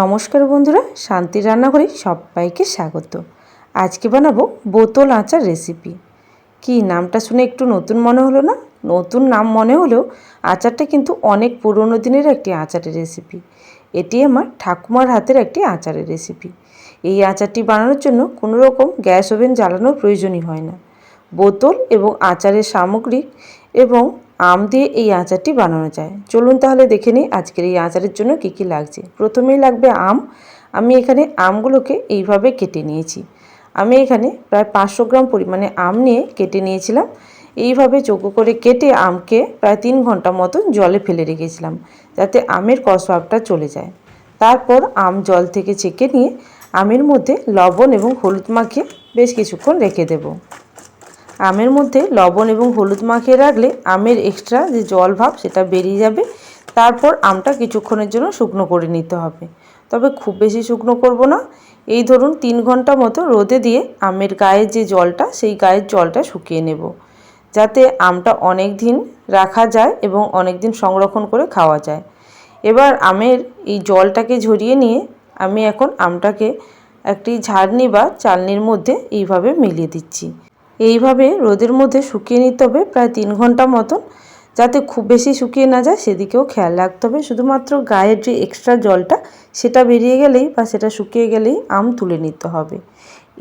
নমস্কার বন্ধুরা শান্তি রান্নাঘরে সবাইকে স্বাগত। আজকে বানাবো বোতল আচার রেসিপি কি, নামটা শুনে একটু নতুন মনে হলো না? নতুন নাম মনে হলেও আচারটা কিন্তু অনেক পুরনো দিনের একটি আচারের রেসিপি এটি আমার ঠাকুমার হাতের একটি আচারের রেসিপি এই আচারটি বানানোর জন্য কোনো রকম গ্যাস ওভেন জ্বালানোর প্রয়োজনই হয় না। বোতল এবং আচারের সামগ্রী এবং আম দিয়ে এই আচারটি বানানো যায়। চলুন তাহলে দেখে নিই আজকের এই আচারের জন্য কী কী লাগছে। প্রথমেই লাগবে আম। আমি এখানে আমগুলোকে এইভাবে কেটে নিয়েছি। আমি এখানে প্রায় পাঁচশো গ্রাম পরিমাণে আম নিয়ে কেটে নিয়েছিলাম। এইভাবে চৌকো করে কেটে আমকে প্রায় তিন ঘণ্টা মতো জলে ফেলে রেখেছিলাম যাতে আমের কষভাবটা চলে যায়। তারপর আম জল থেকে ছেঁকে নিয়ে আমের মধ্যে লবণ এবং হলুদ মাখিয়ে বেশ কিছুক্ষণ রেখে দেবো। আমের মধ্যে লবণ এবং হলুদ মাখিয়ে রাখলে আমের এক্সট্রা যে জল ভাব সেটা বেরিয়ে যাবে। তারপর আমটা কিছুক্ষণের জন্য শুকনো করে নিতে হবে। তবে খুব বেশি শুকনো করব না। এই ধরুন তিন ঘণ্টা মতো রোদে দিয়ে আমের গায়ের যে জলটা, সেই গায়ের জলটা শুকিয়ে নেব। যাতে আমটা অনেক দিন রাখা যায় এবং অনেক দিন সংরক্ষণ করে খাওয়া যায়। এবার আমের এই জলটাকে ঝরিয়ে নিয়ে আমি এখন আমটাকে একটি ঝাড়নি বা চালনির মধ্যে এইভাবে মিলিয়ে দিচ্ছি। এইভাবে রোদের মধ্যে শুকিয়ে নিতে হবে প্রায় তিন ঘণ্টা মতন। যাতে খুব বেশি শুকিয়ে না যায়, সেদিকেও খেয়াল রাখতে হবে। শুধুমাত্র গায়ের যে এক্সট্রা জলটা, সেটা বেরিয়ে গেলেই বা সেটা শুকিয়ে গেলেই আম তুলে নিতে হবে।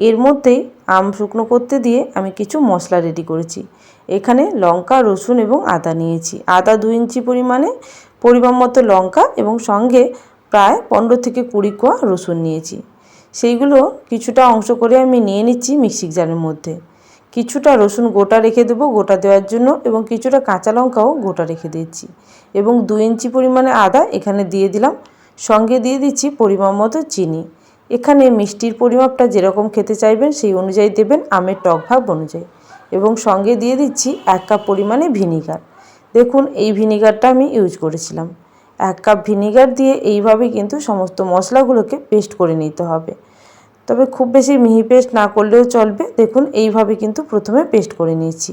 এর মধ্যেই আম শুকনো করতে দিয়ে আমি কিছু মশলা রেডি করেছি। এখানে লঙ্কা, রসুন এবং আদা নিয়েছি। আদা দু ইঞ্চি পরিমাণে পরিমাণ মতো লঙ্কা এবং সঙ্গে প্রায় পনেরো থেকে কুড়ি কোয়া রসুন নিয়েছি। সেইগুলো কিছুটা অংশ করে আমি নিয়ে নিচ্ছি মিক্সিক জারের মধ্যে। কিছুটা রসুন গোটা রেখে দেবো, গোটা দেওয়ার জন্য, এবং কিছুটা কাঁচা লঙ্কাও গোটা রেখে দিচ্ছি এবং দু ইঞ্চি পরিমাণে আদা এখানে দিয়ে দিলাম। সঙ্গে দিয়ে দিচ্ছি পরিমাণ মতো চিনি। এখানে মিষ্টির পরিমাপটা যেরকম খেতে চাইবেন, সেই অনুযায়ী দেবেন, আমের টক ভাব অনুযায়ী। এবং সঙ্গে দিয়ে দিচ্ছি এক কাপ পরিমাণে ভিনিগার। দেখুন, এই ভিনিগারটা আমি ইউজ করেছিলাম। এক কাপ ভিনিগার দিয়ে এইভাবে কিন্তু সমস্ত মশলাগুলোকে পেস্ট করে নিতে হবে। তবে খুব বেশি মিহি পেস্ট না করলেও চলবে। দেখুন, এইভাবে কিন্তু প্রথমে পেস্ট করে নিয়েছি।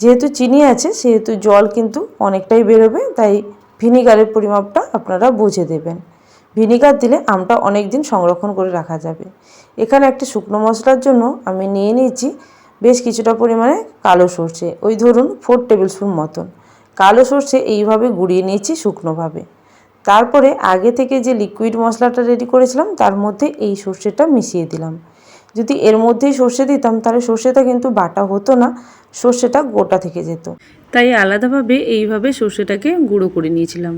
যেহেতু চিনি আছে, সেহেতু জল কিন্তু অনেকটাই বেরোবে, তাই ভিনিগারের পরিমাপটা আপনারা বুঝে দেবেন। ভিনিগার দিলে আমটা অনেক দিন সংরক্ষণ করে রাখা যাবে। এখানে একটা শুকনো মশলার জন্য আমি নিয়ে নিয়েছি বেশ কিছুটা পরিমাণে কালো সর্ষে। ওই ধরুন ফোর টেবিল স্পুন মতন। কালো সর্ষে এইভাবে গুঁড়িয়ে নিয়েছি শুকনোভাবে। তারপরে আগে থেকে যে লিকুইড মশলাটা রেডি করেছিলাম তার মধ্যে এই সর্ষেটা মিশিয়ে দিলাম। যদি এর মধ্যেই সর্ষে দিতাম তাহলে সর্ষেটা কিন্তু বাটা হতো না সর্ষেটা গোটা থেকে যেত। তাই আলাদাভাবে এইভাবে সর্ষেটাকে গুঁড়ো করে নিয়েছিলাম।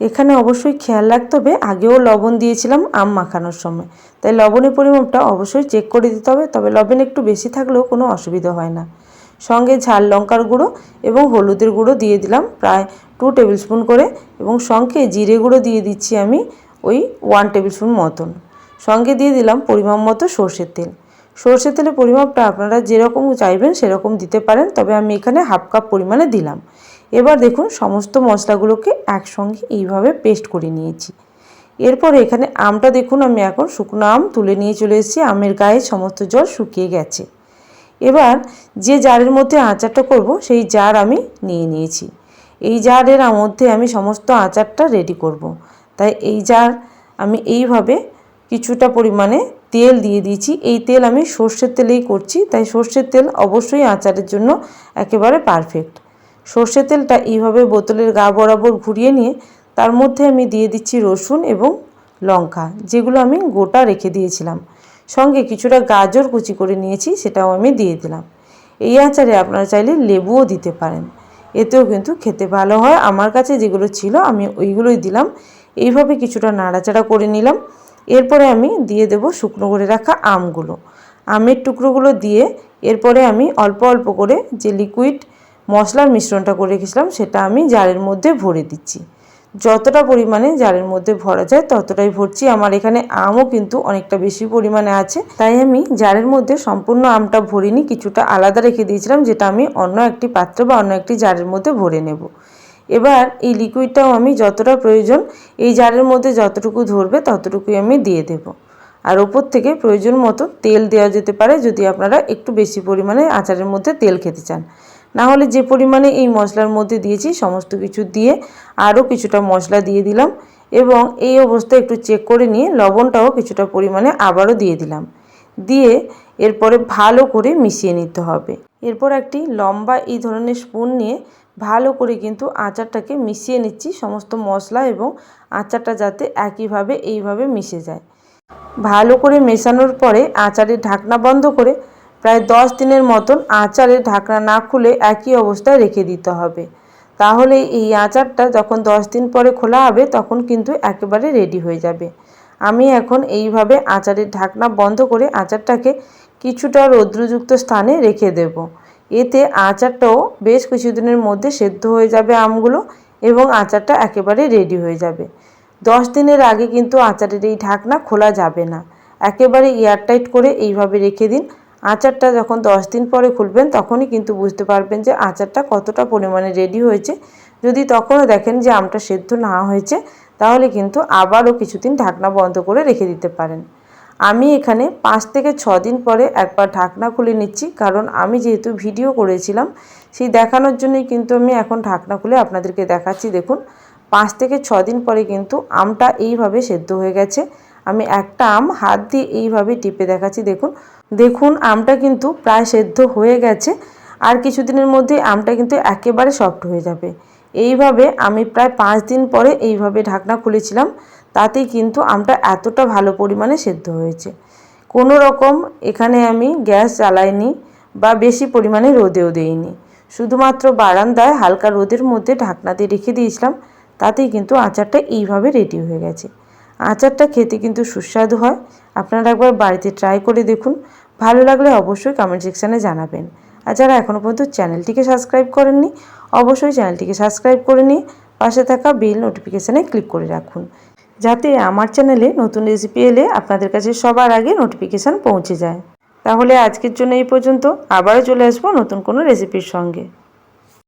এখানে অবশ্যই খেয়াল রাখতে হবে আগেও লবণ দিয়েছিলাম আম মাখানোর সময়। তাই লবণের পরিমাপটা অবশ্যই চেক করে দিতে হবে তবে লবণ একটু বেশি থাকলেও কোনো অসুবিধা হয় না। সঙ্গে ঝাল লঙ্কার গুঁড়ো এবং হলুদের গুঁড়ো দিয়ে দিলাম প্রায় টু টেবিল স্পুন করে এবং সঙ্গে জিরে গুঁড়ো দিয়ে দিচ্ছি আমি ওই ওয়ান টেবিল স্পুন মতন। সঙ্গে দিয়ে দিলাম পরিমাণ মতো সর্ষের তেল। সর্ষের তেলের পরিমাপটা আপনারা যেরকম চাইবেন সেরকম দিতে পারেন, তবে আমি এখানে হাফ কাপ পরিমাণে দিলাম। এবার দেখুন সমস্ত মশলাগুলোকে একসঙ্গে এইভাবে পেস্ট করে নিয়েছি। এরপরে এখানে আমটা দেখুন আমি এখন শুকনো আম তুলে নিয়ে চলে এসেছি, আমের গায়ে সমস্ত জল শুকিয়ে গেছে। এবার যে জারের মধ্যে আচারটা করব, সেই জার আমি নিয়ে নিয়েছি। এই জারের মধ্যে আমি সমস্ত আচারটা রেডি করব। তাই এই জার আমি এইভাবে কিছুটা পরিমাণে তেল দিয়ে দিয়েছি। এই তেল আমি সর্ষের তেলেই করছি, তাই সর্ষের তেল অবশ্যই আচারের জন্য একেবারে পারফেক্ট সর্ষের তেলটা এইভাবে বোতলের গা বরাবর ঘুরিয়ে নিয়ে, তার মধ্যে আমি দিয়ে দিচ্ছি রসুন এবং লঙ্কা, যেগুলো আমি গোটা রেখে দিয়েছিলাম। সঙ্গে কিছুটা গাজর কুচি করে নিয়েছি, সেটাও আমি দিয়ে দিলাম। এই আচারে আপনারা চাইলে লেবুও দিতে পারেন। এতেও কিন্তু খেতে ভালো হয়। আমার কাছে যেগুলো ছিল, আমি ওইগুলোই দিলাম। এইভাবে কিছুটা নাড়াচাড়া করে নিলাম। এরপরে আমি দিয়ে দেব শুকনো করে রাখা আমগুলো। আমের টুকরোগুলো দিয়ে এরপরে আমি অল্প অল্প করে যে লিকুইড মশলার মিশ্রণটা করে রেখেছিলাম, সেটা আমি জারের মধ্যে ভরে দিচ্ছি। যতটা পরিমাণে জারের মধ্যে ভরা যায় ততটাই ভরছি। আমার এখানে আমও কিন্তু অনেকটা বেশি পরিমাণে আছে। তাই আমি জারের মধ্যে সম্পূর্ণ আমটা ভরিনি, কিছুটা আলাদা রেখে দিয়েছিলাম, যেটা আমি অন্য একটি পাত্র বা অন্য একটি জারের মধ্যে ভরে নেব। এবার এই লিকুইডটাও আমি যতটা প্রয়োজন, এই জারের মধ্যে যতটুকু ধরবে ততটুকুই আমি দিয়ে দেব। আর ওপর থেকে প্রয়োজন মতো তেল দেওয়া যেতে পারে, যদি আপনারা একটু বেশি পরিমাণে আচারের মধ্যে তেল খেতে চান। না হলে যে পরিমাণে এই মশলার মধ্যে দিয়েছি, সমস্ত কিছু দিয়ে আরও কিছুটা মশলা দিয়ে দিলাম এবং এই অবস্থায় একটু চেক করে নিয়ে লবণটাও কিছুটা পরিমাণে আবারও দিয়ে দিলাম। দিয়ে এরপরে ভালো করে মিশিয়ে নিতে হবে। এরপর একটি লম্বা এই ধরনের স্পুন নিয়ে ভালো করে কিন্তু আচারটাকে মিশিয়ে নিচ্ছি সমস্ত মশলা এবং আচারটা যাতে একইভাবে এইভাবে মিশে যায়। ভালো করে মেশানোর পরে আচারের ঢাকনা বন্ধ করে প্রায় দশ দিনের মতন আচারের ঢাকনা না খুলে একই অবস্থায় রেখে দিতে হবে। তাহলে এই আচারটা যখন দশ দিন পরে খোলা হবে, তখন কিন্তু একেবারে রেডি হয়ে যাবে। আমি এখন এইভাবে আচারের ঢাকনা বন্ধ করে আচারটাকে কিছুটা রৌদ্রযুক্ত স্থানে রেখে দেব। এতে আচারটাও বেশ কিছুদিনের মধ্যে সেদ্ধ হয়ে যাবে আমগুলো এবং আচারটা একেবারে রেডি হয়ে যাবে। দশ দিনের আগে কিন্তু আচারের এই ঢাকনা খোলা যাবে না। একেবারে এয়ারটাইট করে এইভাবে রেখে দিন। আচারটা যখন দশ দিন পরে খুলবেন, তখনই কিন্তু বুঝতে পারবেন যে আচারটা কতটা পরিমাণে রেডি হয়েছে। যদি তখনও দেখেন যে আমটা সেদ্ধ না হয়েছে, তাহলে কিন্তু আবারও কিছুদিন ঢাকনা বন্ধ করে রেখে দিতে পারেন। আমি এখানে পাঁচ থেকে ছ দিন পরে একবার ঢাকনা খুলে নিচ্ছি, কারণ আমি যেহেতু ভিডিও করেছিলাম, সেই দেখানোর জন্যই কিন্তু আমি এখন ঢাকনা খুলে আপনাদেরকে দেখাচ্ছি। দেখুন, পাঁচ থেকে ছ দিন পরে কিন্তু আমটা এইভাবে সেদ্ধ হয়ে গেছে। আমি একটা আম হাত দিয়ে এইভাবে টিপে দেখাচ্ছি, দেখুন। দেখুন, আমটা কিন্তু প্রায় সেদ্ধ হয়ে গেছে। আর কিছুদিনের মধ্যে আমটা কিন্তু একেবারে সফট হয়ে যাবে। এইভাবে আমি প্রায় পাঁচ দিন পরে এইভাবে ঢাকনা খুলেছিলাম, তাতেই কিন্তু আমটা এতটা ভালো পরিমাণে সেদ্ধ হয়েছে। কোনো রকম এখানে আমি গ্যাস জ্বালাইনি বা বেশি পরিমাণে রোদেও দেইনি। শুধুমাত্র বারান্দায় হালকা রোদের মধ্যে ঢাকনা দিয়ে রেখে দিয়েছিলাম, তাতেই কিন্তু আচারটা এইভাবে রেডি হয়ে গেছে। আচারটা খেতে কিন্তু সুস্বাদু হয়। আপনারা একবার বাড়িতে ট্রাই করে দেখুন। ভালো লাগলে অবশ্যই কমেন্ট সেকশানে জানাবেন। আর যারা এখনও পর্যন্ত চ্যানেলটিকে সাবস্ক্রাইব করেননি, অবশ্যই চ্যানেলটিকে সাবস্ক্রাইব করে নিয়ে পাশে থাকা বেল নোটিফিকেশানে ক্লিক করে রাখুন। যাতে আমার চ্যানেলে নতুন রেসিপি এলে আপনাদের কাছে সবার আগে নোটিফিকেশান পৌঁছে যায়। তাহলে আজকের জন্য এই পর্যন্ত। আবারও চলে আসব নতুন কোনো রেসিপির সঙ্গে।